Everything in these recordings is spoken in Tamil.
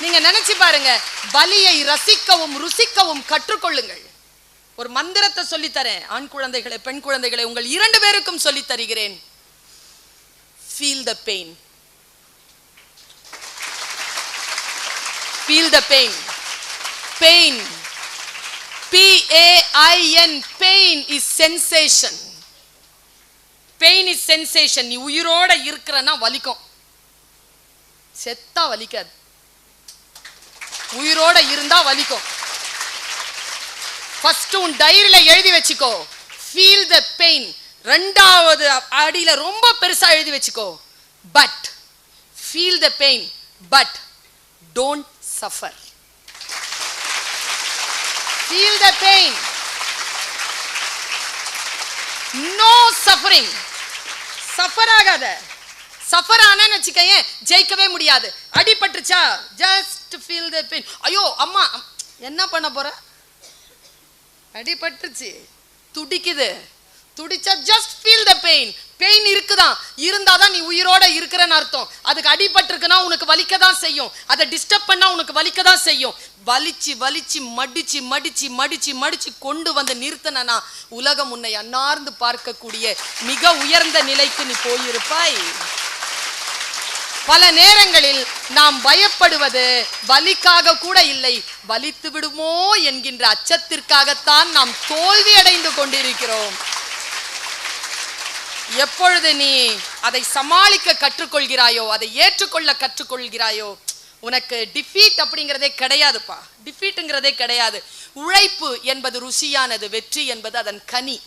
நீங்க நினைச்சு பாருங்க பலியை ரசிக்கவும் ருசிக்கவும் கற்றுக்கொள்ளுங்கள். ஒரு மந்திரத்தை சொல்லி தரேன் ஆண் குழந்தைகளை பெண் குழந்தைகளை உங்கள் இரண்டு பேருக்கும் சொல்லி தருகிறேன் feel the pain feel the pain pain P A I N pain is sensation pain is sensation நீ உயிரோட இருக்கிறன்னா வலிக்கும். செத்தா வலிக்காது. உயிரோட இருந்தா வலிக்கும். ஃபர்ஸ்ட் உன் டைரியில எழுதி வச்சுக்கோ. ஃபீல் த பெயின் ரெண்டாவது அடியில ரொம்ப பெருசா எழுதி வச்சுக்கோ. But feel the pain but don't suffer feel the pain no suffering suffer ஆகாத. சஃபர் ஆனா வச்சுக்கயேன் ஜெயிக்கவே முடியாது. அடிபட்டுச்சா ஜஸ்ட் ஃபீல் த பெயின் ஐயோ அம்மா என்ன பண்ண போற? அடிபட்டுச்சு. துடிக்குது. துடிச்சா just feel the pain pain இருக்குதான். இருந்தாதான் நீ உயிரோட இருக்கிறன்னு அர்த்தம். அதுக்கு அடிபட்டிருக்குன்னா உனக்கு வலிக்க தான் செய்யும். அதை டிஸ்டர்ப் பண்ணா உனக்கு வலிக்க தான் செய்யும். வலிச்சு வலிச்சு மடிச்சு மடிச்சு மடிச்சு மடிச்சு கொண்டு வந்து நிறுத்தினா உலகம் உன்னை அன்னார்ந்து பார்க்கக்கூடிய மிக உயர்ந்த நிலைக்கு நீ போயிருப்பாய். பல நேரங்களில் நாம் பயப்படுவது வலிக்காக கூட இல்லை. வலித்து விடுமோ என்கின்ற அச்சத்திற்காகத்தான் நாம் தோல்வி அடைந்து கொண்டிருக்கிறோம். எப்பொழுது நீ அதை சமாளிக்க கற்றுக்கொள்கிறாயோ அதை ஏற்றுக்கொள்ள கற்றுக்கொள்கிறாயோ உனக்கு டிஃபீட் அப்படிங்கிறதே கிடையாதுப்பா. டிஃபீட்டுங்கிறதே கிடையாது. உழைப்பு என்பது ருசியானது வெற்றி என்பது அதன் கனி.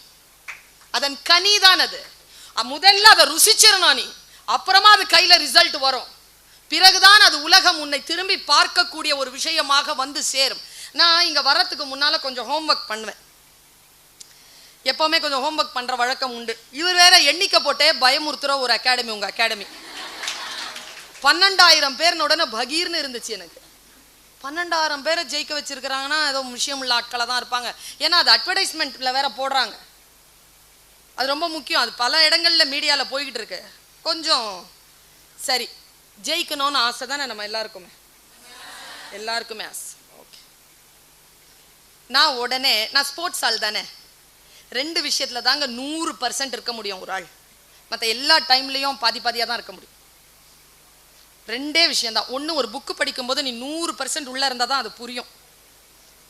அதன் கனி தான் அது முதல்ல அதை ருசிச்சிடணும் நீ. அப்புறமா அது கையில் ரிசல்ட் வரும். பிறகுதான் அது உலகம் உன்னை திரும்பி பார்க்கக்கூடிய ஒரு விஷயமாக வந்து சேரும். நான் இங்கே வர்றதுக்கு முன்னால் கொஞ்சம் ஹோம்ஒர்க் பண்ணுவேன். எப்போவுமே கொஞ்சம் ஹோம்ஒர்க் பண்ணுற வழக்கம் உண்டு. இவர் வேற எண்ணிக்கை போட்டே பயமுறுத்துகிற ஒரு அகாடமி உங்கள் அகாடமி பன்னெண்டாயிரம் பேர்ன உடனே பகீர்னு இருந்துச்சு எனக்கு. பன்னெண்டாயிரம் பேரை ஜெயிக்க வச்சிருக்கிறாங்கன்னா ஏதோ விஷயம் உள்ள ஆட்களை தான் இருப்பாங்க. ஏன்னா அது அட்வர்டைஸ்மெண்ட்டில் வேற போடுறாங்க. அது ரொம்ப முக்கியம். அது பல இடங்களில் மீடியாவில் போய்கிட்டு இருக்கு. கொஞ்சம் சரி ஜெயிக்கணும்னு ஆசை தானே நம்ம எல்லாருக்குமே? எல்லாருக்குமே ஆசை. ஓகே நான் உடனே நான் ஸ்போர்ட்ஸ் ஆள் தானே? ரெண்டு விஷயத்துல தாங்க நூறு பர்சன்ட் இருக்க முடியும் ஒரு ஆள். மற்ற எல்லா டைம்லேயும் பாதி பாதியாக தான் இருக்க முடியும். ரெண்டே விஷயம்தான். ஒன்று ஒரு புக்கு படிக்கும்போது நீ நூறு பர்சன்ட் உள்ளே இருந்தால் தான் அது புரியும்.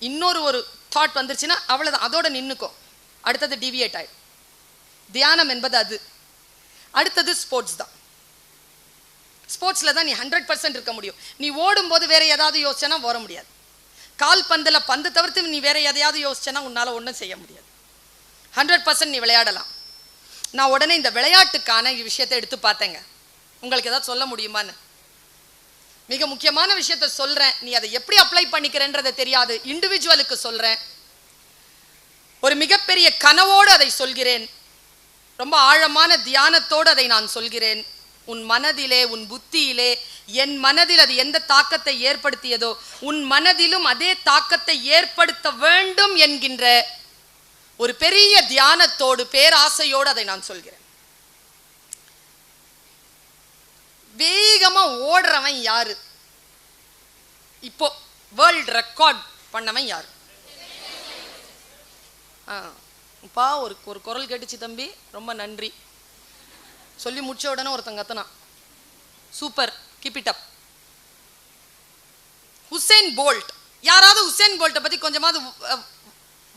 இன்னொரு ஒரு தாட் வந்துருச்சுன்னா அவ்வளோதான் அதோட நின்றுக்கும் அடுத்தது டிவியேட் ஆகிடும் தியானம் என்பது அது. அடுத்தது ஸ்போர்ட்ஸ் தான். ஸ்போர்ட்ஸில் தான் நீ ஹண்ட்ரட் பர்சன்ட் இருக்க முடியும். நீ ஓடும்போது வேற ஏதாவது யோசிச்சனா ஓட முடியாது. கால் பந்தில் பந்து தவிர்த்து நீ வேற எதையாவது யோசிச்சனா உன்னால் ஒன்றும் செய்ய முடியாது. ஹண்ட்ரட் பர்சன்ட் நீ விளையாடலாம். நான் உடனே இந்த விளையாட்டுக்கான விஷயத்தை எடுத்து பார்த்தேங்க. உங்களுக்கு எதாவது சொல்ல முடியுமான்னு? மிக முக்கியமான விஷயத்த சொல்கிறேன் நீ அதை எப்படி அப்ளை பண்ணிக்கிறேன்றதை தெரியாது. இண்டிவிஜுவலுக்கு சொல்கிறேன் ஒரு மிகப்பெரிய கனவோடு அதை சொல்கிறேன். ரொம்ப ஆழமான தியானத்தோடு அதை நான் சொல்கிறேன். உன் மனதிலே உன் புத்தியிலே என் மனதில் அது எந்த தாக்கத்தை ஏற்படுத்தியதோ உன் மனதிலும் அதே தாக்கத்தை ஏற்படுத்த வேண்டும் என்கின்ற ஒரு பெரிய தியானத்தோடு பேராசையோடு அதை நான் சொல்கிறேன். வேகமா ஓடுறவன் யாரு? இப்போ வேர்ல்ட் ரெக்கார்ட் பண்ணவன் யாரு? ஆ. அப்பா ஒரு ஒரு குரல் கேட்டுச்சு தம்பி ரொம்ப நன்றி. சொல்லி முடிச்ச உடனே ஒருத்தன் கத்துனான். Super keep it up Usain Bolt. யாராவது ஹுசேன் போல்ட்டை பத்தி கொஞ்சமாவது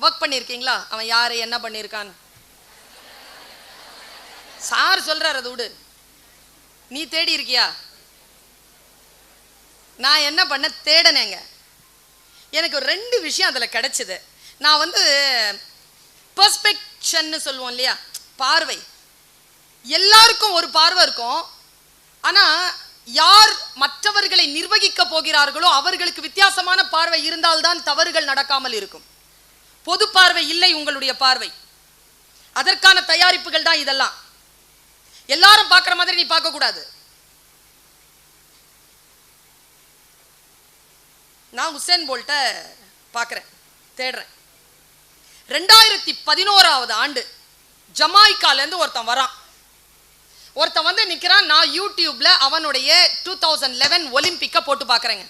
ஒர்க் பண்ணியிருக்கீங்களா அவன் யாரு என்ன பண்ணியிருக்கான்னு சார் சொல்றாரு அது விடு. நீ தேடி இருக்கியா? நான் என்ன பண்ண தேடனேங்க. எனக்கு ஒரு ரெண்டு விஷயம் அதில் கிடைச்சது. நான் வந்து பெர்ஸ்பெக்ஷன்னு சொல்லுவோம் இல்லையா? பார்வை. எல்லாருக்கும் ஒரு பார்வை இருக்கும். ஆனா யார் மற்றவர்களை நிர்வகிக்க போகிறார்களோ அவர்களுக்கு வித்தியாசமான பார்வை இருந்தால்தான் தவறுகள் நடக்காமல் இருக்கும். பொது பார்வை இல்லை உங்களுடைய பார்வை. அதற்கான தயாரிப்புகள் தான் இதெல்லாம். எல்லாரும் பார்க்குற மாதிரி நீ பார்க்க கூடாது நான் ஹுசேன் போல்ட்ட பார்க்குறேன் தேடுறேன். ரெண்டாயிரத்தி பதினோராவது ஆண்டு ஜமாய்க்காலேருந்து ஒருத்தன் வரான். ஒருத்தன் வந்து நிற்கிறான் நான் யூடியூப்ல அவனுடைய டூ தௌசண்ட் லெவன் ஒலிம்பிக்கை போட்டு பார்க்குறேங்க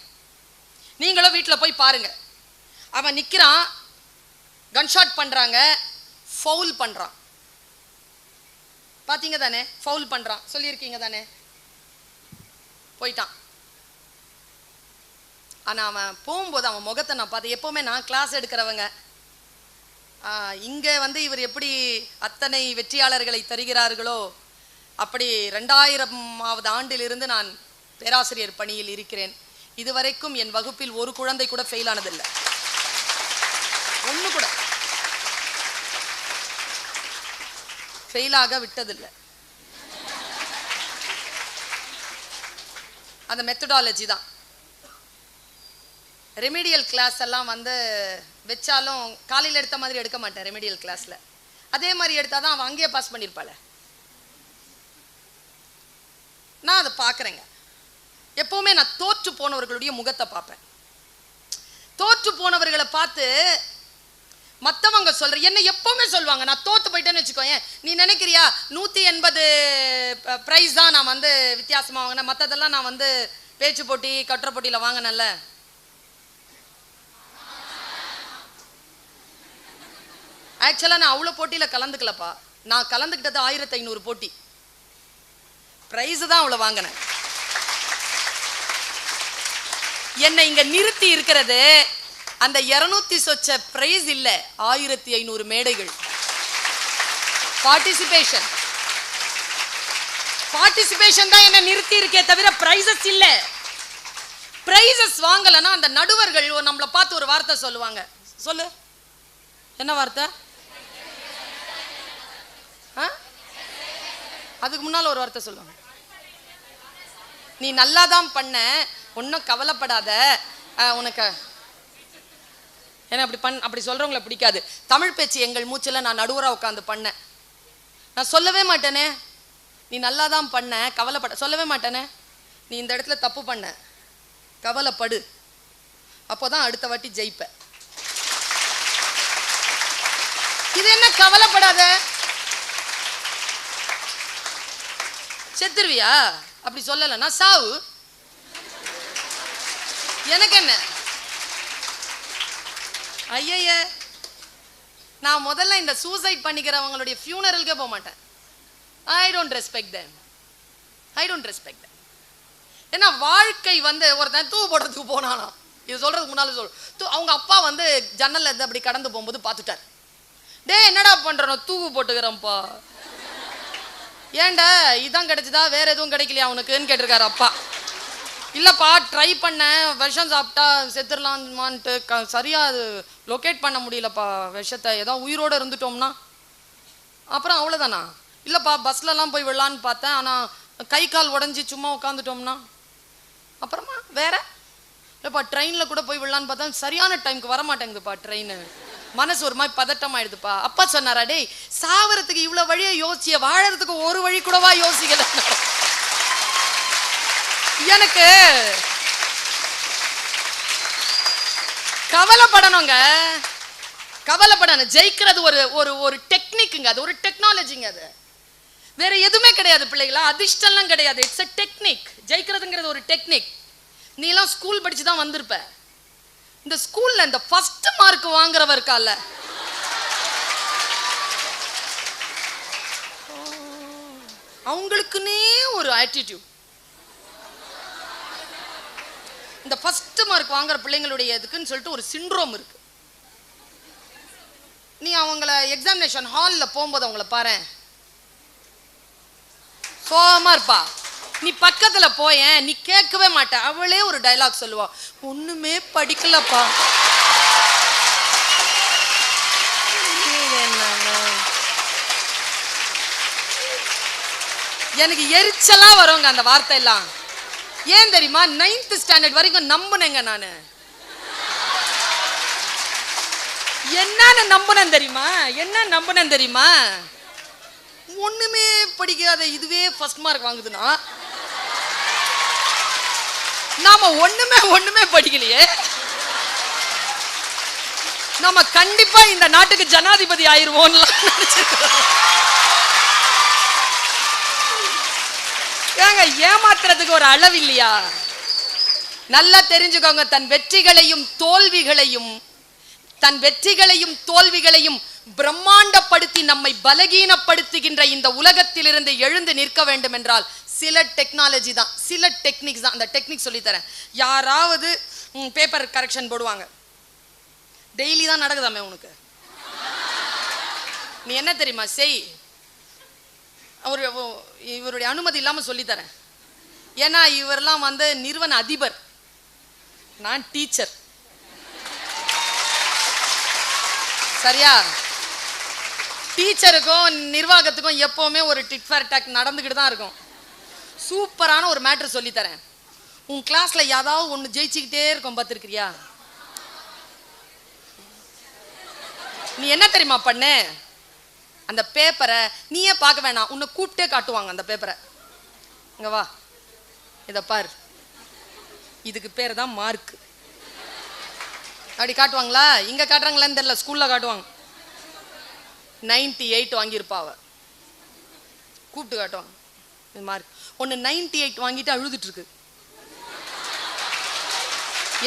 நீங்களும் வீட்டில் போய் பாருங்க. அவன் நிற்கிறான் கன்ஷாட் பண்ணுறாங்க ஃபவுல் பண்ணுறான் பார்த்தீங்க தானே? ஃபவுல் பண்ணுறான் சொல்லியிருக்கீங்க தானே? போயிட்டான். ஆனால் அவன் போகும்போது அவன் முகத்தை நான் பார்த்தேன் எப்போவுமே நான் கிளாஸ் எடுக்கிறவங்க இங்கே வந்து இவர் எப்படி அத்தனை வெற்றியாளர்களை தருகிறார்களோ அப்படி ரெண்டாயிரமாவது ஆண்டிலிருந்து நான் பேராசிரியர் பணியில் இருக்கிறேன். இதுவரைக்கும் என் வகுப்பில் ஒரு குழந்தை கூட ஃபெயில் ஆனதில்லை. ஒன்று கூட. ஃபெயிலாக விட்டதில்லை. அந்த மெத்தடாலஜி தான். ரெமிடியல் கிளாஸ் எல்லாம் வந்து வச்சாலும் காலையில் எடுத்த மாதிரி எடுக்க மாட்டேன் ரெமிடியல் கிளாஸில் அதே மாதிரி எடுத்தால் தான் அவன் அங்கேயே பாஸ் பண்ணியிருப்பாள் நான் அதை பார்க்குறேங்க. எப்போவுமே நான் தோற்று போனவர்களுடைய முகத்தை பார்ப்பேன். தோற்று போனவர்களை பார்த்து மற்றவங்க சொல்ற என்ன எப்பவுமே சொல்லுவாங்க நான் தோத்து போயிட்டேன்னு வச்சுக்கோங்க நீ நினைக்கிறியா நூற்றி எண்பது ப்ரைஸ் தான் நான் வந்து வித்தியாசமாக வாங்கினேன் மற்றதெல்லாம் நான் வந்து பேச்சு போட்டி கட்டுரை போட்டியில் வாங்கினேன்ல. ஆக்சுவலாக நான் அவ்வளோ போட்டியில் கலந்துக்கலப்பா. நான் கலந்துக்கிட்டது ஆயிரத்தி ஐநூறு போட்டி. ப்ரைஸ் தான் அவ்வளோ வாங்கினேன். என்னை இங்க நிறுத்தி இருக்கிறது அந்த இருநூத்தி சொச்ச ப்ரைஸ் இல்ல ஆயிரத்தி ஐநூறு மேடைகள். பார்ட்டிசிபேஷன் பார்ட்டிசிபேஷன் தான் என்ன நிறுத்தி இருக்கே தவிர பிரைசஸ் இல்ல. பிரைசஸ் வாங்கலைன்னா அந்த நடுவர்கள் நம்மளை பார்த்து ஒரு வார்த்தை சொல்லுவாங்க. சொல்லு. என்ன வார்த்தை? ஆ? அதுக்கு முன்னால் ஒரு வார்த்தை சொல்லுவாங்க நீ நல்லா தான் பண்ண ஒன்றும் கவலைப்படாத. உனக்கு ஏன்னா அப்படி பண் அப்படி சொல்கிறவங்கள பிடிக்காது. தமிழ் பேச்சு எங்கள் மூச்சில் நான் நடுவராக உட்காந்து பண்ணேன். நான் சொல்லவே மாட்டேனே. நீ நல்லா தான் பண்ண கவலைப்பட சொல்லவே மாட்டேனே. நீ இந்த இடத்துல தப்பு பண்ண. கவலைப்படு. அப்போதான் அடுத்த வாட்டி ஜெயிப்ப. இது என்ன கவலைப்படாத? செத்துருவியா? அப்படி சொல்லலைன்னா சாவு. எனக்கு என்ன ஐயய்ய நான் முதல்ல இந்த சூசைட் பண்ணிக்கிறவங்களுடைய ஃபியூனரலுக்கே போக மாட்டேன். I don't respect them I don't respect them. ஏன்னா வாழ்க்கை வந்து ஒருத்தன் தூ போடுறதுக்கு போனானா? இது சொல்றதுக்கு முன்னால் சொல். தூ அவங்க அப்பா வந்து ஜன்னல்ல இருந்து அப்படி கடந்து போகும்போது பார்த்துட்டார். டேய் என்னடா பண்றனோ தூவு போட்டுக்கிறோம்ப்பா ஏன்டா இதான் கிடைச்சதா? வேற எதுவும் கிடைக்கலையா அவனுக்குன்னு கேட்டிருக்காரு அப்பா. இல்லைப்பா ட்ரை பண்ணேன் விஷம் சாப்பிட்டா செத்துடலாமான்ட்டு க சரியாக அது லொக்கேட் பண்ண முடியலப்பா விஷத்தை. ஏதோ உயிரோடு இருந்துட்டோம்னா. அப்புறம் அவ்வளோதானா இல்லைப்பா பஸ்லலாம் போய் விடலான்னு பார்த்தேன். ஆனால் கை கால் உடஞ்சி சும்மா உட்காந்துட்டோம்னா அப்புறமா வேற? இல்லைப்பா ட்ரெயினில் கூட போய் விடலான்னு பார்த்தா சரியான டைமுக்கு வர மாட்டேங்குதுப்பா ட்ரெயின் மனசு ஒரு மாதிரி பதட்டம் ஆயிடுதுப்பா அப்பா சொன்னாரா டேய் சாவறதுக்கு இவ்வளோ வழியை யோசிச்சிய வாழறதுக்கு ஒரு வழி கூடவா யோசிக்கல? எனக்கு கவலைப்படணுங்க. கவலைப்படணும். ஜெயிக்கிறது ஒரு ஒரு ஒரு டெக்னிக்குங்க. அது ஒரு டெக்னாலஜிங்க அது. வேற எதுவுமே கிடையாது பிள்ளைகளா. அதிர்ஷ்டம்லாம் கிடையாது. இட்ஸ் அ டெக்னிக் ஜெயிக்கிறதுங்கிறது ஒரு டெக்னிக். நீ எல்லாம் ஸ்கூல் படிச்சு தான் வந்திருப்ப. இந்த ஸ்கூல்ல இந்த ஃபர்ஸ்ட் மார்க் வாங்குறவ இருக்கால அவங்களுக்குன்னே ஒரு ஆட்டிடியூட் இந்த ஃபர்ஸ்ட் மார்க் வாங்குற பிள்ளைங்களுடைய இதுக்குன்னு சொல்லிட்டு ஒரு சிண்ட்ரோம் இருக்கு. நீ அவங்கள எக்ஸாமினேஷன் ஹாலில் போகும்போது அவங்கள பாரு சோகமா இருப்பா. நீ பக்கத்துல போயேன் நீ கேட்கவே மாட்ட. அவளே ஒரு டயலாக் சொல்லுவா. ஒண்ணுமே படிக்கலப்பா. எனக்கு எரிச்சலா வருங்க அந்த வார்த்தை எல்லாம் ஏன் தெரியுமா? நைன்த் ஸ்டாண்டர்ட் வரைக்கும் நம்புனேங்க நானு. என்னன்னு நம்புனேன் தெரியுமா? என்ன நம்புனேன் தெரியுமா? ஒண்ணுமே படிக்காத இதுவே ஃபர்ஸ்ட் மார்க் வாங்குதுன்னா. நாம ஒண்ணுமே ஒண்ணுமே படிக்கலையே. நம்ம கண்டிப்பா இந்த நாட்டுக்கு ஜனாதிபதி ஆயிருவோம்லாம் ஏங்க ஏமாத்துறதுக்கு ஒரு அளவு இல்லையா? நல்லா தெரிஞ்சுக்கோங்க தன் வெற்றிகளையும் தோல்விகளையும் தன் வெற்றிகளையும் தோல்விகளையும் பிரம்மாண்டப்படுத்தி நம்மை பலகீனப்படுத்துகின்ற இந்த உலகத்திலிருந்து எழுந்து நிற்க வேண்டும் என்றால் சில டெக்னாலஜி தான் சில டெக்னிக்ஸ் தான். அந்த டெக்னிக் சொல்லித்தரேன். யாராவது பேப்பர் கரெக்ஷன் போடுவாங்க. டெய்லி தான் நடக்குதாமே உனக்கு? நீ என்ன தெரியுமா? செய். அவர் இவருடைய அனுமதி இல்லாமல் சொல்லித்தரேன். ஏன்னா இவரெல்லாம் வந்து நிறுவன அதிபர். நான் டீச்சர் சரியா? டீச்சருக்கும் நிர்வாகத்துக்கும் எப்பவுமே ஒரு டிட் ஃபார் டேக் நடந்துக்கிட்டு தான் இருக்கும். சூப்பரான ஒரு மேட்ரு சொல்லித்தரேன். உன் கிளாஸ்ல ஏதாவது ஒன்று ஜெயிச்சுக்கிட்டே இருக்கும் பார்த்துருக்கிறியா? நீ என்ன தெரியுமா பண்ணு? அந்த பேப்பரை நீயே பார்க்க வேணாம். உன்னை கூப்பிட்டே காட்டுவாங்க அந்த பேப்பரை இங்க வா. இதை பார். இதுக்கு பேர் தான் மார்க் அப்படி காட்டுவாங்களா? இங்க காட்டுறாங்களான்னு தெரியல. ஸ்கூல்ல காட்டுவாங்க. நைன்டி எயிட் வாங்கியிருப்பா அவ. கூப்பிட்டு காட்டுவாங்க. இது மார்க் ஒன்று நைன்டி எயிட் வாங்கிட்டு அழுதுட்டு இருக்கு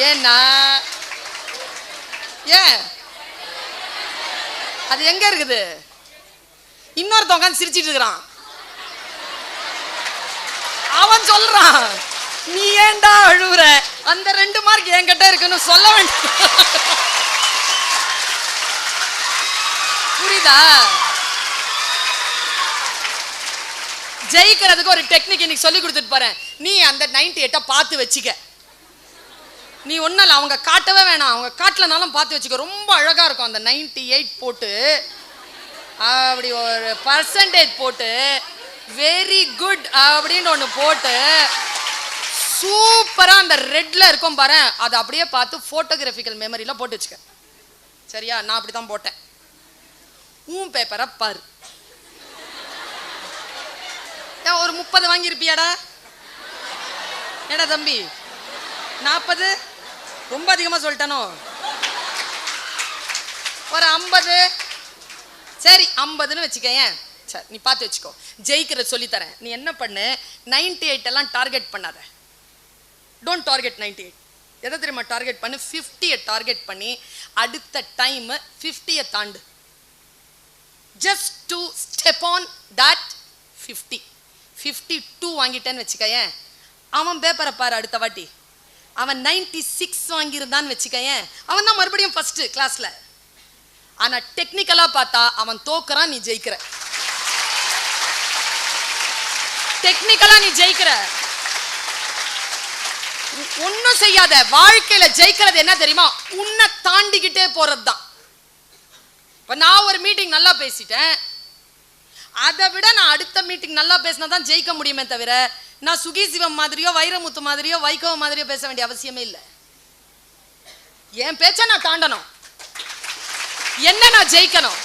ஏன்னா ஏன்? அது எங்க இருக்குது? இன்னொருத்த உட்காந்து சிரிச்சிட்டு இருக்கிறான். அவன் சொல்றான் நீ ஏன்டா அழுவுற? அந்த ரெண்டு மார்க் என்கிட்ட இருக்குன்னு சொல்ல வேண்டாம். புரியுதா? ஜெயிக்கிறதுக்கு ஒரு டெக்னிக் இன்னைக்கு சொல்லி கொடுத்துட்டு போறேன். நீ அந்த நைன்டி எயிட்டை பார்த்து வச்சுக்க. நீ ஒன்றும் இல்லை அவங்க காட்டவே வேணாம். அவங்க காட்டலனாலும் பார்த்து வச்சுக்க. ரொம்ப அழகாக இருக்கும். அந்த நைன்டி எயிட் போட்டு அப்படி ஒரு பர்சன்டேஜ் போட்டு வெரி குட் அப்படின்னு ஒன்று போட்டு சூப்பராக அந்த ரெட்டில் இருக்கும் பாரு. அதை அப்படியே பார்த்து ஃபோட்டோகிராஃபிக்கல் மெமரியில் போட்டு வச்சுக்க. சரியா? நான் அப்படி தான் போட்டேன். உன் பேப்பரை பாரு. ஏன் ஒரு முப்பது வாங்கியிருப்பியாடா? ஏடா தம்பி? நாற்பது ரொம்ப அதிகமாக சொல்லிட்டானோ? ஒரு ஐம்பது? சரி ஐம்பதுன்னு வச்சுக்கேன் சரி நீ பார்த்து வச்சுக்கோ. ஜெயிக்கிறது சொல்லித்தரேன். நீ என்ன பண்ணு? நைன்டி எயிட் எல்லாம் டார்கெட் பண்ணாத. டோன்ட் டார்கெட் நைன்டி எயிட் எதை தெரியுமா டார்கெட் பண்ணு? ஃபிஃப்டியை டார்கெட் பண்ணி அடுத்த டைம் ஃபிஃப்டியை தாண்டு. Just to step on that fifty fifty two வாங்கிட்டேன்னு வச்சுக்கயேன். அவன் பேப்பரை பாரு அடுத்த வாட்டி. அவன் நைன்டி சிக்ஸ் வாங்கியிருந்தான்னு வச்சுக்கயேன். அவன் தான் மறுபடியும் ஃபர்ஸ்ட் கிளாஸ்ல ஆனா டெக்னிக்கலா பார்த்தா அவன் தோக்குறான் நீ ஜெயிக்கிற. டெக்னிக்கலா நீ ஜெயிக்கிற. ஒன்னும் செய்யாத. வாழ்க்கையில ஜெயிக்கிறது என்ன தெரியுமா? உன்னை தாண்டிக்கிட்டே போகிறது தான் இப்போ நான் ஒரு மீட்டிங் நல்லா பேசிட்டேன். அதை விட நான் அடுத்த மீட்டிங் நல்லா பேசினா தான் ஜெயிக்க முடியுமே தவிர நான் சுகி சிவம் மாதிரியோ வைரமுத்து மாதிரியோ வைகவ மாதிரியோ பேச வேண்டிய அவசியமே இல்லை. என் பேச்ச நான் தாண்டணும். என்ன நான் ஜெயிக்கணும்?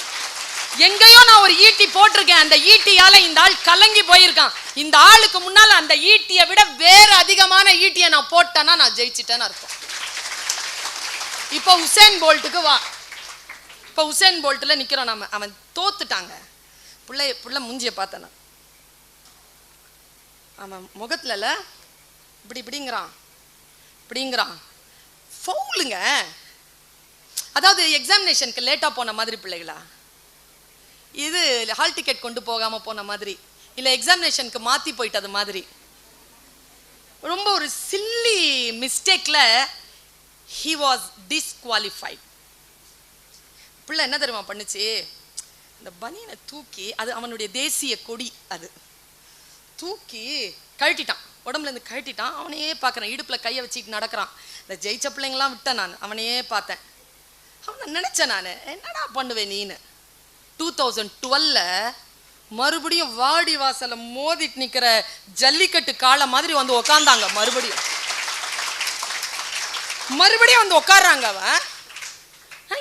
எங்கேயோ நான் ஒரு ஈட்டி போட்டிருக்கேன். அந்த ஈட்டியால இந்த ஆள் கலங்கி போயிருக்கான். இந்த ஆளுக்கு முன்னால் அந்த ஈட்டியை விட வேற அதிகமான ஈட்டியை நான் போட்டேன்னா நான் ஜெயிச்சிட்டேன்னு அர்த்தம். இப்போ உசேன் போல்ட்டுக்கு வா. இப்போ உசேன் போல்ட்டில் நிற்கிறோம் நம்ம அவன் தோத்துட்டாங்க. பிள்ளை பிள்ளை மூஞ்சியை பார்த்தேன் ஆமாம் அவன் முகத்துலல இப்படி இப்படிங்கிறான். இப்படிங்கிறான். ஃபவுலுங்க. அதாவது எக்ஸாமினேஷனுக்கு லேட்டாக போன மாதிரி பிள்ளைகளா? இது ஹால் டிக்கெட் கொண்டு போகாமல் போன மாதிரி. இல்லை எக்ஸாமினேஷனுக்கு மாற்றி போயிட்டது மாதிரி. ரொம்ப ஒரு சில்லி மிஸ்டேக்கில் ஹி வாஸ் டிஸ்குவாலிஃபைட் பிள்ளை என்ன தெரியுமா பண்ணுச்சு? இந்த பனியனை தூக்கி அது அவனுடைய தேசிய கொடி அது. தூக்கி கழட்டிட்டான். உடம்புல இருந்து கழட்டிட்டான். அவனையே பார்க்குறேன். இடுப்பில் கையை வச்சுக்கிட்டு நடக்கிறான். இந்த ஜெயிச்ச பிள்ளைங்களாம் விட்டேன் நான். அவனையே பார்த்தேன். அவனை நினைச்சேன் நான் என்னடா பண்ணுவேன் நீனு? டூ தௌசண்ட் டுவெல்ல மறுபடியும் வாடி வாசல்ல மோதிட்டு நிக்கிற ஜல்லிக்கட்டு காலை மாதிரி வந்து உக்காந்தாங்க மறுபடியும். மறுபடியும் வந்து உட்கார்றாங்க அவன்.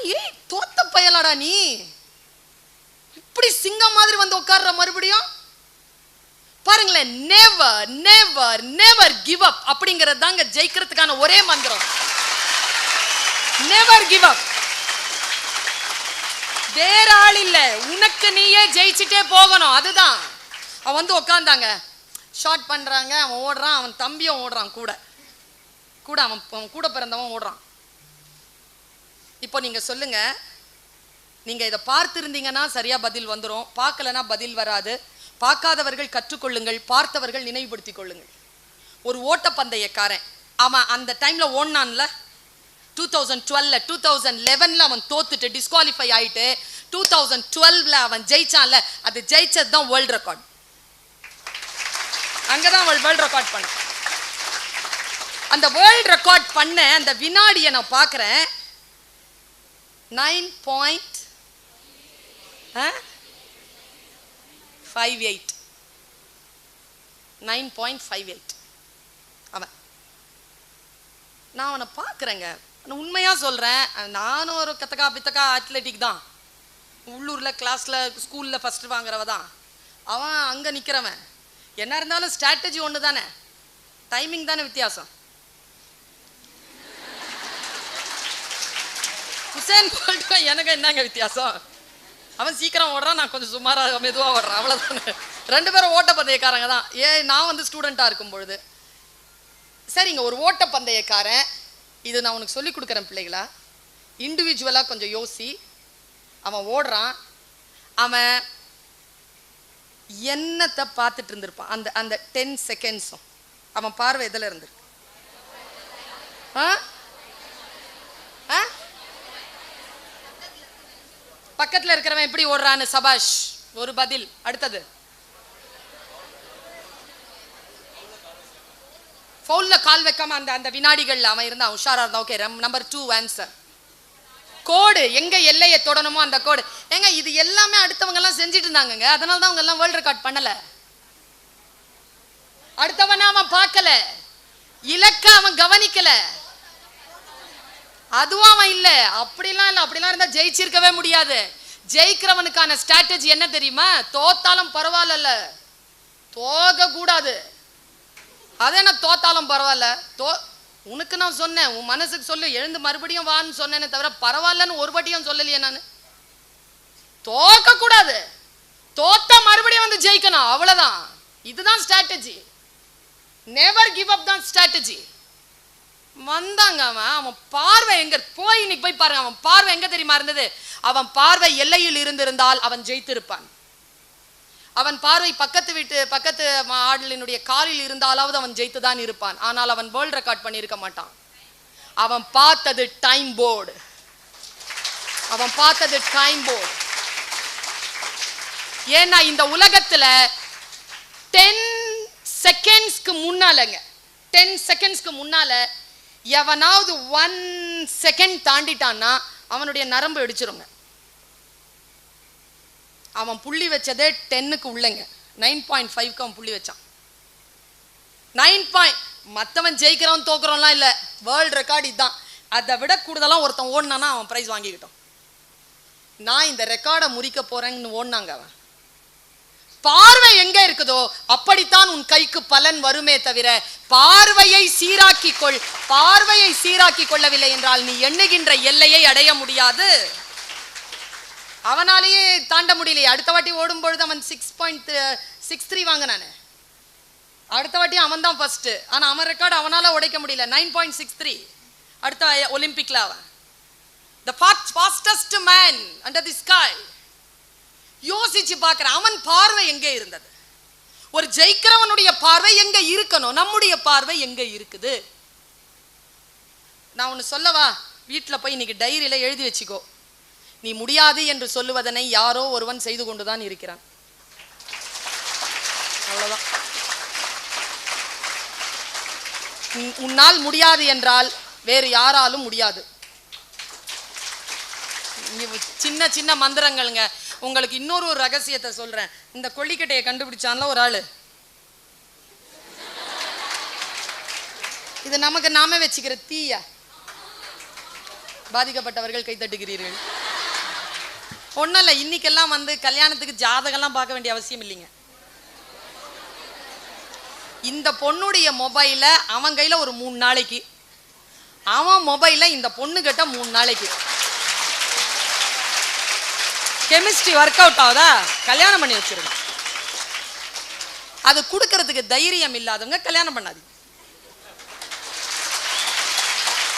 ஏய் தோத்த பயலாடா நீ. எப்படி சிங்கம் மாதிரி வந்து உட்கார்ற மறுபடியும்? பாருங்களேன் never never never give up அப்படிங்கிறது தாங்க ஜெயிக்கிறதுக்கான ஒரே மந்திரம். நெவர் கிவ் அப் வேற ஆள் இல்ல. உனக்கு நீயே ஜெயிச்சுட்டே போகணும். அதுதான். அவன் வந்து உட்காந்தாங்க ஷார்ட் பண்றாங்க அவன் ஓடுறான் அவன் தம்பியும் ஓடுறான் கூட. கூட அவன் கூட பிறந்தவன் ஓடுறான். இப்போ நீங்க சொல்லுங்க நீங்க இதை பார்த்துருந்தீங்கன்னா சரியா பதில் வந்துரும். பார்க்கலனா பதில் வராது. பார்க்காதவர்கள் கற்றுக்கொள்ளுங்கள். பார்த்தவர்கள் நினைவுபடுத்திக் கொள்ளுங்கள். ஒரு ஓட்டப்பந்தயக்காரன். அவன் அந்த டைம்ல ஓடினான்ல. டூ தௌசண்ட் டுவெல்ல டூ தௌசண்ட் லெவன்ல அவன் தோத்துட்டு டிஸ்குவாலிஃபை ஆயிட்டு டூ தௌசண்ட் டுவெல்வில் அவன் ஜெயிச்சான்ல அது ஜெயிச்சது தான் வேர்ல்டு ரெக்கார்ட் அங்கதான் அவள் வேர்ல்டு ரெக்கார்ட் பண்ண. அந்த வேர்ல்ட் ரெக்கார்ட் பண்ண அந்த வினாடியை நான் பார்க்குறேன். Nine point five eight nine point five eight அவன். நான் அவனை பார்க்குறேங்க. நான் உண்மையாக சொல்கிறேன் நானும் ஒரு கத்தக்கா பித்தக்கா அத்லெட்டிக் தான். உள்ளூரில் கிளாஸில் ஸ்கூலில் ஃபஸ்ட்டு வாங்குறவ தான். அவன் அங்கே நிற்கிறவன் என்ன இருந்தாலும் ஸ்ட்ராட்டஜி ஒன்று தானே டைமிங் தானே வித்தியாசம். ஹுசேன் போல்ட்டு எனக்கு என்னங்க வித்தியாசம்? அவன் சீக்கிரம் ஓடுறான் நான் கொஞ்சம் சுமாராக மெதுவாக ஓடுறேன். அவ்வளோதானே ரெண்டு பேரும் ஓட்டப்பந்தயக்காரங்க தான். ஏன் நான் வந்து ஸ்டூடெண்ட்டாக இருக்கும் பொழுது. சரிங்க ஒரு ஓட்டப்பந்தயக்காரன் இது நான் உனக்கு சொல்லிக் கொடுக்குறேன் பிள்ளைகளா. இண்டிவிஜுவலாக கொஞ்சம் யோசி. அவன் ஓடுறான். அவன் என்னத்தை பார்த்துட்டு இருந்திருப்பான். அந்த அந்த டென் செகண்ட்ஸும் அவன் பார்வை எதில் இருந்திருக்கு? ஆ? பக்கத்துல இருக்கிறவன் எப்படி ஓடுறான்னு சபாஷ் ஒரு பதில். அடுத்தது. ஃபவுல்ல கால் வைக்காம அந்த அந்த வினாடிகள்ல அவன் இருந்தான். உஷாரா இருந்தான். ஓகே நம்பர் டூ ஆன்சர் கோடு எங்க எல்லையை தொடணுமோ அந்த கோடு. ஏங்க இது எல்லாமே அடுத்தவங்க எல்லாம் செஞ்சுட்டு இருந்தாங்கங்க. அதனால தான் அவங்க எல்லாம் வேர்ல்ட் ரெக்கார்ட் பண்ணல. அடுத்தவன அவன் பார்க்கல. இலக்க அவன் கவனிக்கல. அதுவும் அவன் இல்ல. அப்படிலாம் இல்ல. அப்படிலாம் இருந்தா ஜெயிச்சிருக்கவே முடியாது. ஜெயிக்கிறவனுக்கான ஸ்ட்ராட்டஜி என்ன தெரியுமா? தோத்தாலும் பரவாயில்ல தோக கூடாது அது என்ன தோத்தாலும் பரவாயில்ல. தோ உனக்கு நான் சொன்னேன். உன் மனசுக்கு சொல்லு. எழுந்து மறுபடியும் வான்னு சொன்னேனே தவிர பரவாயில்லன்னு ஒரு வாட்டியும் சொல்லலையே நான். தோக்க கூடாது தோத்தா மறுபடியும் வந்து ஜெயிக்கணும். அவ்வளவுதான். இதுதான் ஸ்ட்ராட்டஜி நெவர் கிவ் அப் தான் ஸ்ட்ராட்டஜி வந்தாங்க அவன். அவன் பார்வை எங்க போய் இன்னைக்கு போய் பாருங்க அவன் பார்வை எங்க தெரியுமா இருந்தது? அவன் பார்வை எல்லையில் இருந்திருந்தால் அவன் ஜெயித்திருப்பான். அவன் பார்வை பக்கத்து வீட்டு பக்கத்து ஆடலினுடைய காலில் இருந்தாலாவது அவன் ஜெயித்துதான் இருப்பான். ஆனால் அவன் வேர்ல்ட் ரெக்கார்ட் பண்ணியிருக்க மாட்டான். அவன் பார்த்தது டைம் போர்டு அவன் பார்த்தது டைம் போர்டு ஏன்னா இந்த உலகத்துல டென் செகண்ட்ஸ்க்கு முன்னாலங்க டென் செகண்ட்ஸ்க்கு முன்னால எவனாவது ஒன் செகண்ட் தாண்டிட்டான்னா அவனுடைய நரம்பு இடிச்சிருங்க அவன் புள்ளி வச்சதே டென்னுக்கு உள்ளங்க. நைன் பாயிண்ட் ஃபைவ்க்கு அவன் புள்ளி வச்சான். நைன் பாயிண்ட் மற்றவன் ஜெயிக்கிறவன் தோக்குறவன்லாம் இல்லை. வேர்ல்டு ரெக்கார்டு இதுதான் அதை விட கூடுதலாக ஒருத்தன் ஓடினானா அவன் ப்ரைஸ் வாங்கிக்கிட்டான். நான் இந்த ரெக்கார்டை முறிக்க போகிறேன்னு ஓடினாங்க அவன். பார்வை எங்க இருக்குதோ அப்படித்தான் உன் கைக்கு பலன் வருமே தவிர பார்வையை சீராக்கிக் கொள் பார்வையை சீராக்கிக் கொள்ளவில்லை என்றால் நீ எண்ணுகின்ற எல்லையை அடைய முடியாது. அவனாலேயே தாண்ட முடியலையே. அடுத்த வாட்டி ஓடும் பொழுது அவன் சிக்ஸ் பாயிண்ட் சிக்ஸ் த்ரீ வாங்கினானே அடுத்த வாட்டி அவன் தான் ஃபர்ஸ்ட் ஆனால் அவன் ரெக்கார்டு அவனால உடைக்க முடியல. நைன் பாயிண்ட் சிக்ஸ் த்ரீ அடுத்த ஒலிம்பிக்ல அவன். The fastest man under the sky யோசிச்சு பார்க்கிற அவன் பார்வை எங்கே இருந்தது? ஒரு ஜெயிக்கிறவனுடைய பார்வை எங்க இருக்கணும்? நம்முடைய பார்வை எங்க இருக்குது? நான் ஒன்று சொல்லவா? வீட்டில் போய் இன்னைக்கு டைரியில எழுதி வச்சுக்கோ. நீ முடியாது என்று சொல்லுவதனை யாரோ ஒருவன் செய்து கொண்டுதான் இருக்கிறான். அவ்வளவுதான். உன்னால் முடியாது என்றால் வேறு யாராலும் முடியாது. சின்ன சின்ன மந்திரங்கள்ங்க. உங்களுக்கு இன்னொரு ஒரு ரகசியத்தை சொல்றேன். இந்த கொல்லிக்கட்டையை கண்டுபிடிச்சான்ல ஒரு ஆளு. இது நமக்கு நாம வச்சுக்கிற தீய. பாதிக்கப்பட்டவர்கள் கைத்தட்டுகிறீர்கள் ஒன்றும் இல்லை இன்னைக்கெல்லாம் வந்து கல்யாணத்துக்கு ஜாதகம்லாம் பார்க்க வேண்டிய அவசியம் இல்லைங்க. இந்த பொண்ணுடைய மொபைல அவன் கையில ஒரு மூணு நாளைக்கு. அவன் மொபைலில் இந்த பொண்ணு கிட்ட மூணு நாளைக்கு. கெமிஸ்ட்ரி ஒர்க் அவுட் ஆகுதா? கல்யாணம் பண்ணி வச்சிருங்க. அது கொடுக்கறதுக்கு தைரியம் இல்லாதவங்க கல்யாணம் பண்ணாதீங்க.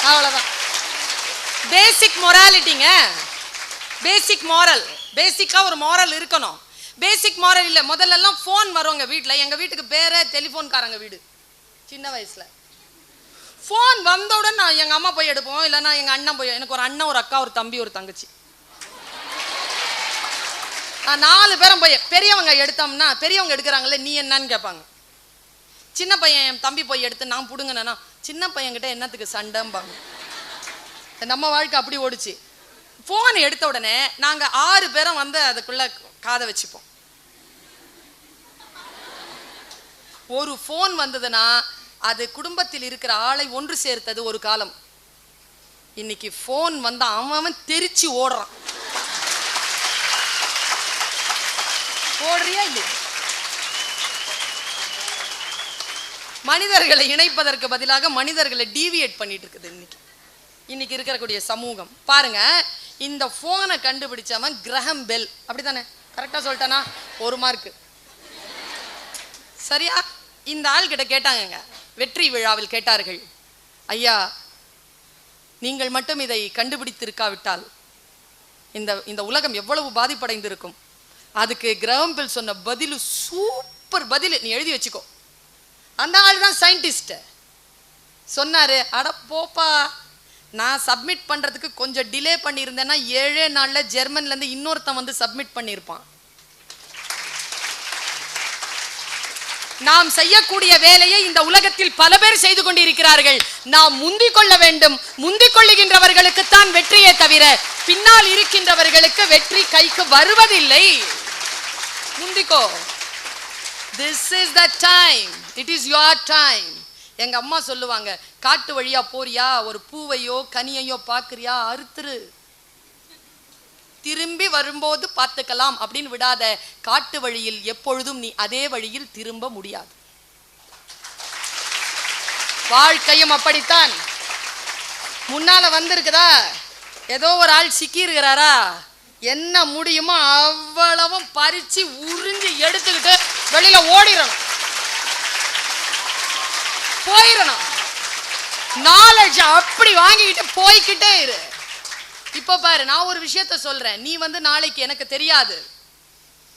அவ்வளோதான் பேசிக் மொராலிட்டிங்க பேசிக் மாரல் பேசிக்காக ஒரு மாரல் இருக்கணும். பேசிக் மாரல் இல்லை முதல்லலாம் ஃபோன் வருவாங்க வீட்டில் எங்கள் வீட்டுக்கு பேரே டெலிஃபோன்காரங்க வீடு. சின்ன வயசில். ஃபோன் வந்தவுடன் நான் எங்கள் அம்மா போய் எடுப்போம் இல்லைன்னா எங்கள் அண்ணன் போய் எனக்கு ஒரு அண்ணன் ஒரு அக்கா ஒரு தம்பி ஒரு தங்கச்சி. நாலு பேரும் போய் பெரியவங்க எடுத்தோம்னா பெரியவங்க எடுக்கிறாங்களே நீ என்னன்னு கேட்பாங்க. சின்ன பையன் என் தம்பி போய் எடுத்து நான் புடுங்கினேன்னா சின்ன பையன்கிட்ட என்னத்துக்கு சண்டைம்பாங்க. நம்ம வாழ்க்கை அப்படி ஓடுச்சு. ஃபோன் எடுத்த உடனே நாங்க ஆறு பேரும் வந்து அதுக்குள்ள காதை வச்சுப்போம். ஒரு ஃபோன் வந்ததுன்னா அது குடும்பத்தில் இருக்கிற ஆளை ஒன்று சேர்த்தது ஒரு காலம். இன்னைக்கு ஃபோன் வந்தா அவன் அவன் தெரிச்சு ஓடுறான். ஓடுறியா இல்லையா? மனிதர்களை இணைப்பதற்கு பதிலாக மனிதர்களை டீவியேட் பண்ணிட்டு இருக்குது இன்னைக்கு. இன்னைக்கு இருக்கக்கூடிய சமூகம். பாருங்க இந்த போனை கண்டுபிடிச்சவன் கிரகம் பெல். அப்படிதானே கரெக்டா சொல்லிட்டானா? ஒரு மார்க் சரியா? இந்த ஆள் கிட்ட கேட்டாங்கங்க. வெற்றி விழாவில் கேட்டார்கள். ஐயா நீங்கள் மட்டும் இதை கண்டுபிடித்திருக்காவிட்டால் இந்த இந்த உலகம் எவ்வளவு பாதிப்படைந்திருக்கும்? அதுக்கு கிரகம்பில் சொன்ன பதில் சூப்பர் பதில். நீ எழுதி வச்சுக்கோ. அந்த ஆள் தான் சயின்டிஸ்ட்டு சொன்னார் அட போப்பா நான் சப்மிட் பண்ணுறதுக்கு கொஞ்சம் டிலே பண்ணியிருந்தேன்னா ஏழே நாளில் ஜெர்மன்லேருந்து இன்னொருத்தன் வந்து சப்மிட் பண்ணியிருப்பான். நாம் செய்யக்கூடிய வேலையை இந்த உலகத்தில் பல பேர் செய்து கொண்டிருக்கிறார்கள். நாம் முந்திக் கொள்ள வேண்டும். முந்திக் கொள்ளுகின்றவர்களுக்குத்தான் வெற்றியே தவிர பின்னால் இருக்கின்றவர்களுக்கு வெற்றி கைக்கு வருவதில்லை. முந்திக்கோ. This is the time it is your time எங்க அம்மா சொல்லுவாங்க காட்டு வழியா போறியா? ஒரு பூவையோ கனியையோ பாக்குறியா அறுத்துரு. திரும்பி வரும்போது பார்த்துக்கலாம் அப்படின்னு விடாத காட்டு வழியில் எப்பொழுதும் நீ அதே வழியில் திரும்ப முடியாது. வாழ்க்கையும் அப்படித்தான். முன்னால வந்திருக்குதா? ஏதோ ஒரு ஆள் சிக்கி இருக்கிறாரா என்ன முடியுமோ அவ்வளவும் பறிச்சு உறிஞ்சு எடுத்துக்கிட்டு வெளியில ஓடிடணும் போயிடணும் நாலேஜ் அப்படி வாங்கிக்கிட்டு போய்க்கிட்டே இரு. இப்போ பாரு நான் ஒரு விஷயத்த சொல்கிறேன் நீ வந்து நாளைக்கு எனக்கு தெரியாது.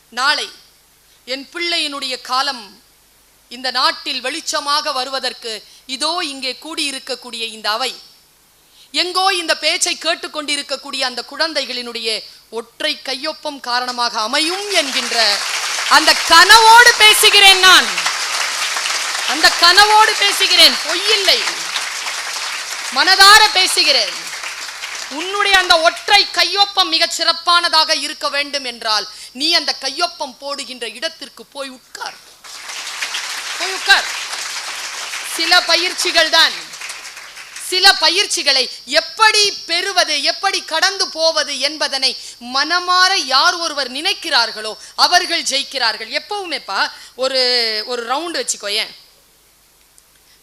நாளை என் பிள்ளையினுடைய காலம் இந்த நாட்டில் வெளிச்சமாக வருவதற்கு இதோ இங்கே கூடியிருக்கக்கூடிய இந்த அவை. எங்கோ இந்த பேச்சை கேட்டுக்கொண்டிருக்கக்கூடிய அந்த குழந்தைகளினுடைய ஒற்றை கையொப்பம் காரணமாக அமையும் என்கின்ற அந்த கனவோடு பேசுகிறேன் நான். அந்த கனவோடு பேசுகிறேன். பொய்யில்லை மனதார பேசுகிறேன். உன்னுடைய அந்த ஒற்றை கையொப்பம் மிகச் சிறப்பானதாக இருக்க வேண்டும் என்றால் நீ அந்த கையொப்பம் போடுகின்ற இடத்திற்கு போய் உட்கார். போய் உட்கார். சில பயிற்சிகள் தான். சில பயிற்சிகளை எப்படி பெறுவது எப்படி கடந்து போவது என்பதனை மனமாற யார் ஒருவர் நினைக்கிறார்களோ அவர்கள் ஜெயிக்கிறார்கள். எப்பவுமேப்பா ஒரு ஒரு ரவுண்டு வச்சுக்கோயேன்.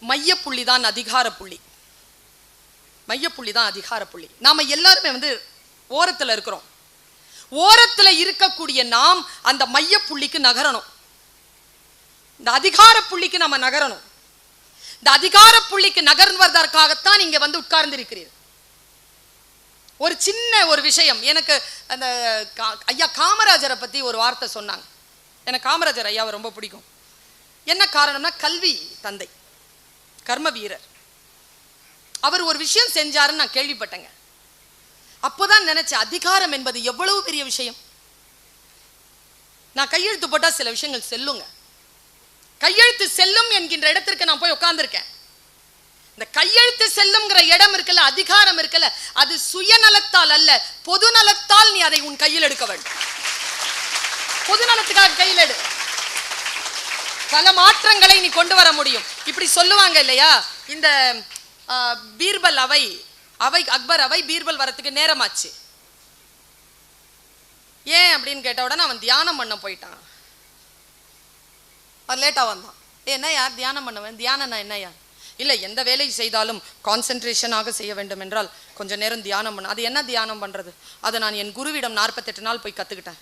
மையப்புள்ளி தான் அதிகார புள்ளி மையப்புள்ளி தான் அதிகார புள்ளி நாம் எல்லாருமே வந்து ஓரத்துல இருக்கிறோம். ஓரத்துல இருக்கக்கூடிய நாம் அந்த மையப்புள்ளிக்கு நகரணும். இந்த அதிகார புள்ளிக்கு நம்ம நகரணும். இந்த அதிகார புள்ளிக்கு நகர்வதற்காகத்தான் நீங்க வந்து உட்கார்ந்திருக்கிறீர் ஒரு சின்ன ஒரு விஷயம் எனக்கு அந்த கா- ஐயா காமராஜரை பத்தி ஒரு வார்த்தை சொன்னாங்க. எனக்கு காமராஜர் ஐயாவை ரொம்ப பிடிக்கும். என்ன காரணம்னா கல்வி தந்தை கர்ம வீரர். அவர் ஒரு விஷயம் செஞ்சாருன்னு நான் கேள்விப்பட்டேங்க. அப்போதான் நினைச்சேன் அதிகாரம் என்பது எவ்வளவு பெரிய விஷயம்? நான் கையெழுத்து போட்டா சில விஷயங்கள் செல்லுங்க. கையெழுத்து செல்லும் என்கின்ற இடத்திற்கு நான் போய் உட்கார்ந்திருக்கேன். இந்த கையெழுத்து செல்லும்ங்கிற இடம் இருக்கல அதிகாரம் இருக்கல அது சுயநலத்தால் அல்ல பொது நலத்தால் நீ அதை உன் கையில் எடுக்க வேண்டும். பொது நலத்துக்காக கையில் எடு. பல மாற்றங்களை நீ கொண்டு வர முடியும். இப்படி சொல்லுவாங்க இல்லையா? இந்த பீர்பல் அவை அவை அக்பர் அவை பீர்பல் வரத்துக்கு நேரமாச்சு. ஏன் அப்படின்னு கேட்ட உடனே அவன் தியானம் பண்ண போயிட்டான். அவன் லேட்டாக வந்தான். என்ன யார் தியானம் பண்ணுவேன்? தியானம்னா என்ன யார்? இல்லை எந்த வேலை செய்தாலும் கான்சென்ட்ரேஷனாக செய்ய வேண்டும் என்றால் கொஞ்சம் நேரம் தியானம் பண்ண. அது என்ன தியானம் பண்றது? அதை நான் என் குருவிடம் நாற்பத்தெட்டு நாள் போய் கற்றுக்கிட்டேன்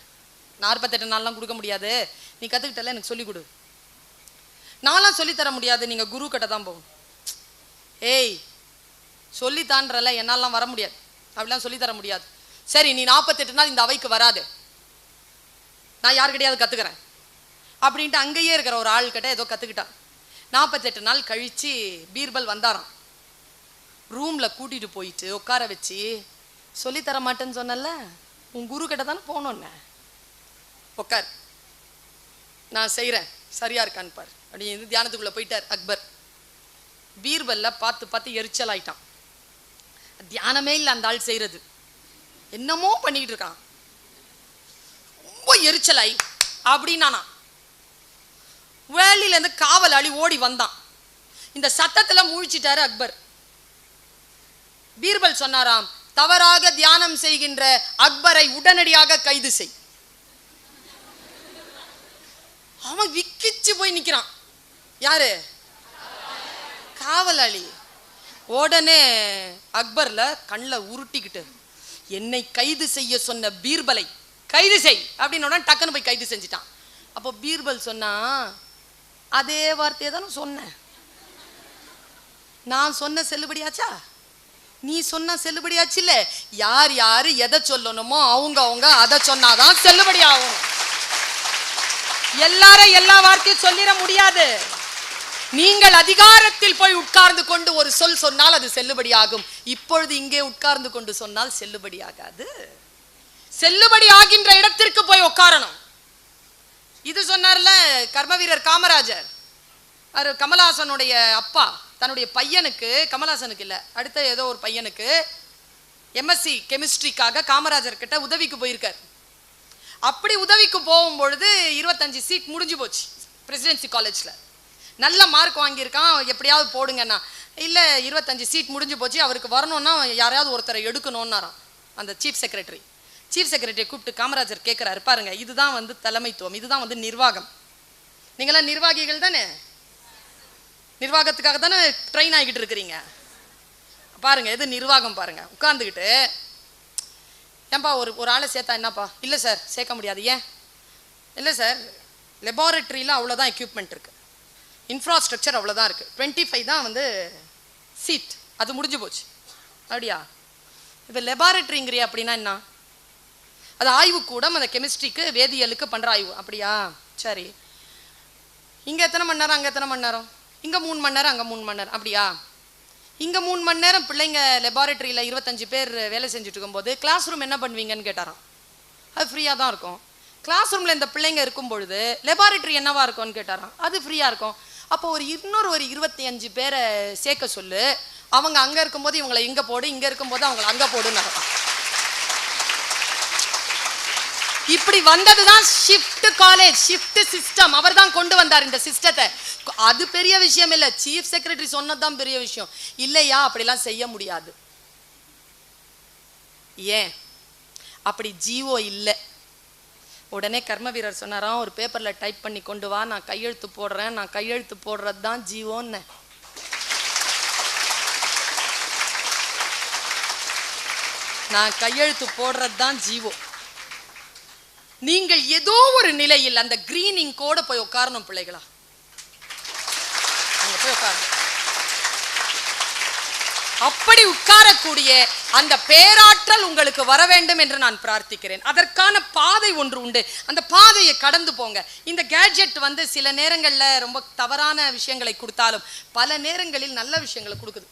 நாற்பத்தெட்டு நாள்லாம் கொடுக்க முடியாது. நீ கற்றுக்கிட்டல எனக்கு சொல்லிக் கொடு. நான்லாம் சொல்லித் தர முடியாது. நீங்கள் குரு கிட்ட தான் போகும் ஏய் சொல்லித்தான்றல என்னாலாம் வர முடியாது. அப்படிலாம் சொல்லித் தர முடியாது. சரி நீ நாற்பத்தெட்டு நாள் இந்த அவைக்கு வராது. நான் யாருக்கிட்டையாவது கற்றுக்கிறேன் அப்படின்ட்டு அங்கேயே இருக்கிற ஒரு ஆள்கிட்ட ஏதோ கற்றுக்கிட்டான் நாற்பத்தெட்டு நாள் கழித்து பீர்பல் வந்தாராம். ரூமில் கூட்டிகிட்டு போயிட்டு உட்கார வச்சு சொல்லித்தர மாட்டேன்னு சொன்னல உன் குரு கிட்ட தானே போனோன்னு. உட்கார் நான் செய்கிறேன் சரியா இருக்கான்னு பார். அப்படின்னு தியானத்துக்குள்ளே போயிட்டார் அக்பர். பீர்பல்ல பார்த்து பார்த்து எரிச்சல் ஆயிட்டான் தியானமே இல்லை அந்த ஆள் செய்யறது என்னமோ பண்ணிக்கிட்டு இருக்கான். ரொம்ப எரிச்சலாய் அப்படின்னானா வேலியிலேருந்து காவலாளி ஓடி வந்தான். இந்த சத்தத்துல முழிச்சிட்டாரு அக்பர். பீர்பல் சொன்னாராம் தவறாக தியானம் செய்கின்ற அக்பரை உடனடியாக கைது செய். அவன் விக்கிச்சு போய் நிக்கிறான். யாரு? காவலாளி. உடனே அக்பர்ல கண்ணில் உருட்டிக்கிட்டு என்னை கைது செய்ய சொன்ன பீர்பலை கைது செய் அப்படின்னு உடனே டக்குன்னு போய் கைது செஞ்சிட்டான். அப்போ பீர்பல் சொன்னா அதே வார்த்தையை தானே சொன்னேன். நான் சொன்ன செல்லுபடியாச்சா? நீ சொன்ன செல்லுபடியாச்சு இல்ல யார் யாரு எதை சொல்லணுமோ அவங்க அவங்க அதை சொன்னாதான் செல்லுபடி ஆகும் எல்லாரும் எல்லா வார்த்தையும் சொல்லிட முடியாது. நீங்கள் அதிகாரத்தில் போய் உட்கார்ந்து கொண்டு ஒரு சொல் சொன்னால் அது செல்லுபடியாகும். இப்பொழுது இங்கே உட்கார்ந்து கொண்டு சொன்னால் செல்லுபடியாகாது. செல்லுபடி ஆகின்ற இடத்திற்கு போய் உட்காரணும். இது சொன்னார்ல கர்ம வீரர் காமராஜர். அவர் கமலஹாசனுடைய அப்பா தன்னுடைய பையனுக்கு கமலாசனுக்கு இல்லை அடுத்த ஏதோ ஒரு பையனுக்கு எம்எஸ்சி கெமிஸ்ட்ரிக்காக காமராஜர் கிட்ட உதவிக்கு போயிருக்கார். அப்படி உதவிக்கு போகும் பொழுது இருபத்தஞ்சு சீட் முடிஞ்சு போச்சு பிரசிடென்சி காலேஜில். நல்ல மார்க் வாங்கியிருக்கான் எப்படியாவது போடுங்கண்ணா இல்லை இருபத்தஞ்சி சீட் முடிஞ்சு போச்சு அவருக்கு வரணும்னா யாரையாவது ஒருத்தரை எடுக்கணும்னாராம் அந்த சீஃப் செக்ரட்டரி சீஃப் செக்ரட்டரியை கூப்பிட்டு காமராஜர் கேட்குறாரு பாருங்க இதுதான் வந்து தலைமைத்துவம் இதுதான் வந்து நிர்வாகம். நீங்களாம் நிர்வாகிகள் தானே? நிர்வாகத்துக்காக தானே ட்ரெயின் ஆகிக்கிட்டு இருக்கிறீங்க? பாருங்க எது நிர்வாகம் பாருங்க உட்காந்துக்கிட்டு ஏன்பா ஒரு ஒரு ஆளை சேர்த்தா என்னப்பா? இல்லை சார் சேர்க்க முடியாது ஏன்? இல்லை சார் லெபார்ட்ரியில் அவ்வளோதான் எக்யூப்மெண்ட் இருக்குது இன்ஃப்ராஸ்ட்ரக்சர் அவ்வளோதான் இருக்குது டுவெண்ட்டி ஃபைவ் தான் வந்து சீட் அது முடிஞ்சு போச்சு. அப்படியா? இப்போ லெபார்ட்ரிங்கிறியா அப்படின்னா என்ன? அது ஆய்வுக்கூடம் அந்த கெமிஸ்ட்ரிக்கு வேதியியலுக்கு பண்ணுற ஆய்வு. அப்படியா? சரி. இங்கே எத்தனை மணி நேரம் அங்கே எத்தனை மணி நேரம்? இங்கே மூணு மணி நேரம் அங்கே மூணு மணி நேரம். அப்படியா? இங்கே மூணு மணி நேரம் பிள்ளைங்க லெபார்ட்ரியில் இருபத்தஞ்சி பேர் வேலை செஞ்சுட்டு இருக்கும்போது கிளாஸ் ரூம் என்ன பண்ணுவீங்கன்னு கேட்டாராம். அது ஃப்ரீயாக தான் இருக்கும். கிளாஸ் ரூமில் இந்த பிள்ளைங்க இருக்கும் பொழுது லெபார்ட்ரி என்னவா இருக்கும்னு கேட்டாராம். அது ஃப்ரீயாக இருக்கும். அப்போ ஒரு இன்னொரு ஒரு இருபத்தி அஞ்சு பேரை சேர்க்க சொல்லு. அவங்க அங்கே இருக்கும்போது இவங்களை இங்கே போடு இங்கே இருக்கும்போது அவங்கள அங்கே போடுன்னு இப்படி இப்படி வந்ததுதான் ஷிஃப்ட் காலேஜ் ஷிஃப்ட் சிஸ்டம் அவர் தான் கொண்டு வந்தார் இந்த சிஸ்டத்தை அது பெரிய விஷயம் இல்லை. சீஃப் செக்ரட்டரி சொன்னது தான் பெரிய விஷயம். இல்லையா? அப்படிலாம் செய்ய முடியாது. ஏன்? அப்படி ஜீவோ இல்லை. உடனே கர்ம வீரர் சொன்னாராம் ஒரு பேப்பரில் டைப் பண்ணி கொண்டு வா நான் கையெழுத்து போடுறேன் நான் கையெழுத்து போடுறது தான் ஜீவோன்னு. நான் கையெழுத்து போடுறது தான் ஜீவோ. நீங்கள் ஏதோ ஒரு நிலையில் அந்த கிரீனிங் கூட போய் உட்காரணும் பிள்ளைகளா. போய் உட்காரணும் அப்படி உட்காரக்கூடிய அந்த பேராற்றல் உங்களுக்கு வர வேண்டும் என்று நான் பிரார்த்திக்கிறேன். அதற்கான பாதை ஒன்று உண்டு. அந்த பாதையை கடந்து போங்க. இந்த கேட்ஜெட் வந்து சில நேரங்களில் ரொம்ப தவறான விஷயங்களை கொடுத்தாலும் பல நேரங்களில் நல்ல விஷயங்களை கொடுக்குது.